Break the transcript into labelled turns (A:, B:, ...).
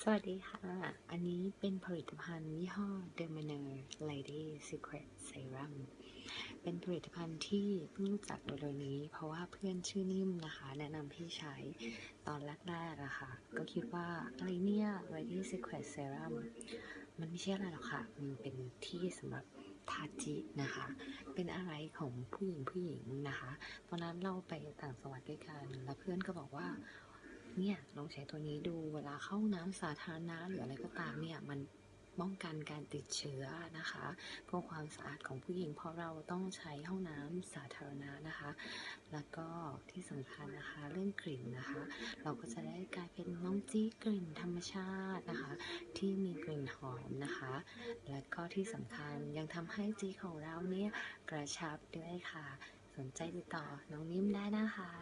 A: สวัสดีค่ะ อันนี้เป็นผลิตภัณฑ์ยี่ห้อ d e m i n e r Lady Secret Serum เป็นผลิตภัณฑ์ที่เพิ่งรู้จักเร็วๆนี้ เพราะว่าเพื่อนชื่อนิ่มนะคะ แนะนำให้ใช้ตอนแรกๆอะค่ะ ก็คิดว่าอะไรเนี่ย Lady Secret Serum มันไม่ใช่อะไรหรอกค่ะ มันเป็นที่สำหรับทาจินะคะ เป็นอะไรของผู้หญิงผู้หญิงนะคะ ตอนนั้นเราไปต่างจังหวัดด้วยกัน แล้วเพื่อนก็บอกว่า เนี่ยลองใช้ตัวนี้ดูเวลาเข้าน้ำสาธารณะหรืออะไรก็ตามเนี่ยมันป้องกันการติดเชื้อนะคะเพื่อความสะอาดของผู้หญิงเพราะเราต้องใช้ห้องน้ำสาธารณะนะคะ แล้วก็ที่สำคัญนะคะเรื่องกลิ่นนะคะ เราก็จะได้กลายเป็นน้องจี้กลิ่นธรรมชาตินะคะ ที่มีกลิ่นหอมนะคะ และก็ที่สำคัญยังทำให้จี้ของเราเนี่ยกระชับด้วยค่ะ สนใจติดต่อน้องนิ่มได้นะคะ